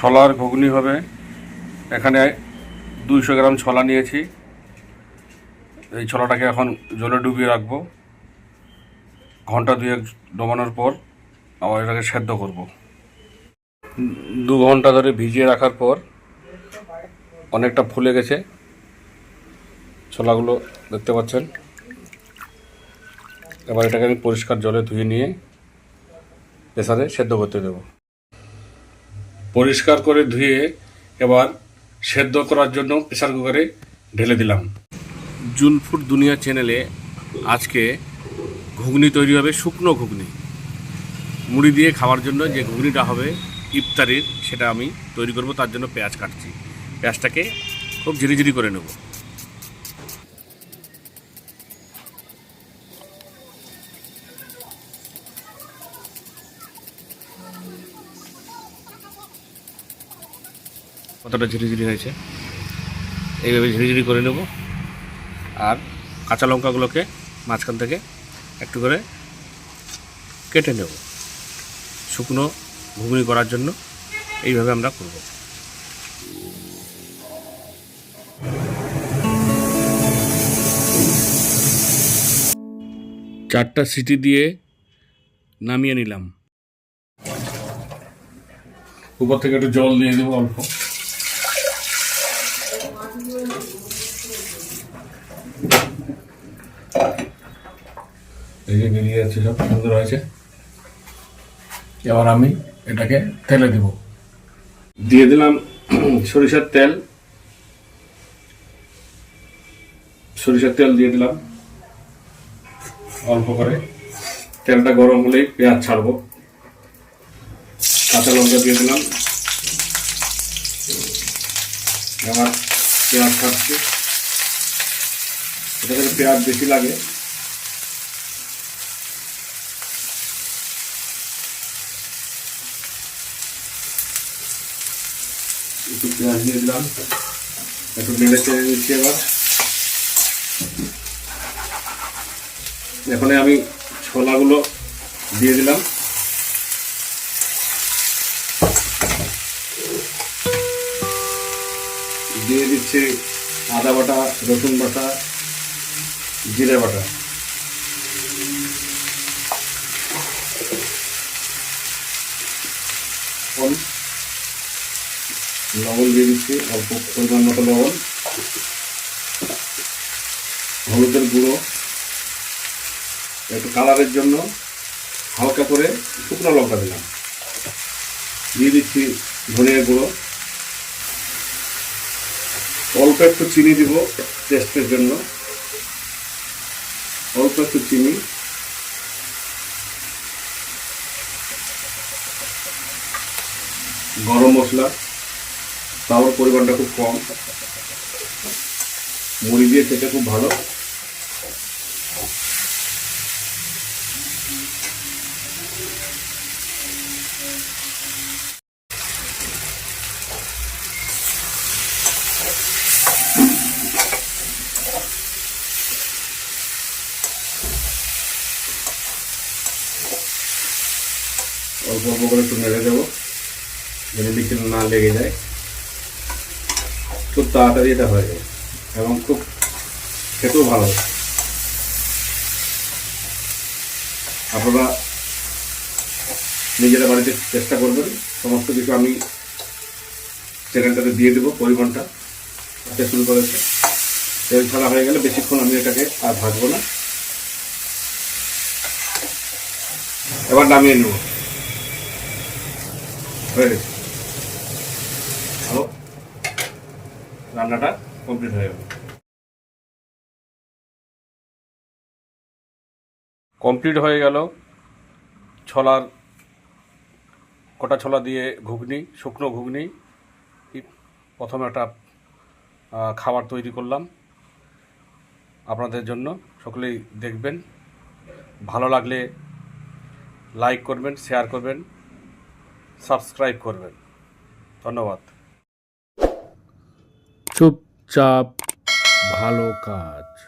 ছলার ঘুগনি হবে। এখানে দুইশো গ্রাম ছলা নিয়েছি। এই ছলাটাকে এখন জলে ডুবিয়ে রাখব। ঘণ্টা দুয়েক ডোবানোর পর আবার এটাকে সেদ্ধ করব। দু ঘণ্টা ধরে ভিজিয়ে রাখার পর অনেকটা ফুলে গেছে। ছোলাগুলো দেখতে পাচ্ছেন। এবার এটাকে আমি পরিষ্কার জলে ধুয়ে নিয়ে প্রেসারে সেদ্ধ করতে দেব। পরিষ্কার করে ধুয়ে এবার সেদ্ধ করার জন্য প্রেসার কুকারে ঢেলে দিলাম। জুনফুড দুনিয়া চ্যানেলে আজকে ঘুগনি তৈরি হবে, শুকনো ঘুগনি। মুড়ি দিয়ে খাওয়ার জন্য যে ঘুগনিটা হবে, ইফতারির, সেটা আমি তৈরি করব, তার জন্য পেঁয়াজ কাটছি। পেঁয়াজটাকে খুব ঝিরিঝিরি করে নেব। কতটা ঝিরিঝিরি হয়েছে, এইভাবে ঝিরিঝিরি করে নেব। আর কাঁচা লঙ্কাগুলোকে মাঝখান থেকে একটু করে কেটে নেব। শুকনো ঘুগনি করার জন্য এইভাবে আমরা করব। চারটা সিটি দিয়ে নামিয়ে নিলাম। উপর থেকে একটু জল দিয়ে দেবো অল্প। এই যে বেরিয়ে যাচ্ছে, সব সুন্দর হয়েছে। এবার আমি এটাকে তেলে দেব। দিয়ে দিলাম সরিষার তেল। সরিষার তেল দিয়ে দিলাম। অল্প করে। তেলটা গরম হলেই পেঁয়াজ ছাড়বো। কাঁচা লঙ্কা দিয়ে দিলাম। এবার পেঁয়াজ ছাড়ছি এটাকে পেঁয়াজ বেশি লাগে। একটু পেঁয়াজ দিয়ে দিলাম। একটু নেড়ে চেড়ে দিচ্ছি এবার। এখানে আমি ছোলাগুলো দিয়ে দিলাম। দিয়ে দিচ্ছি আদা বাটা, রসুন বাটা, জিরে বাটা। লবণ দিয়ে দিচ্ছি, অল্প পরিমাণ মতো লবণ। হলুদের গুঁড়ো। একটু কালারের জন্য হালকা করে শুকনো লঙ্কা দিলাম। দিয়ে দিচ্ছি ধনিয়া গুঁড়ো। অল্প একটু চিনি দিব টেস্টের জন্য। অল্প একটু চিনি। গরম মশলা। তাওয়ার পরিমাণটা খুব কম। মুড়ি দিয়ে খেতে খুব ভালো। অল্প অল্প করে একটু নেড়ে দেবো। যেন বেশি না লেগে যায়। খুব তাড়াতাড়ি এটা হয়ে যায় এবং খুব খেতেও ভালো আপনারা নিজেরা বাড়িতে চেষ্টা করবেন। সমস্ত কিছু আমি চ্যানেলটাতে দিয়ে দেবো পরিমাণটা। হাতে শুরু করেছে। তেল ছাড়া হয়ে গেলে বেশিক্ষণ আমি এটাকে আর ভাজবো না। এবার নামিয়ে নেব। হয়ে ভালো রান্নাটা কমপ্লিট হয়ে গেল। কমপ্লিট হয়ে গেল। ছলার, কটা ছলা দিয়ে ঘুগনি, শুকনো ঘুগনি প্রথমে একটা খাবার তৈরি করলাম আপনাদের জন্য। সকলেই দেখবেন। ভালো লাগলে লাইক করবেন শেয়ার করবেন। সাবস্ক্রাইব করবেন। ধন্যবাদ। চুপচাপ ভালো কাজ।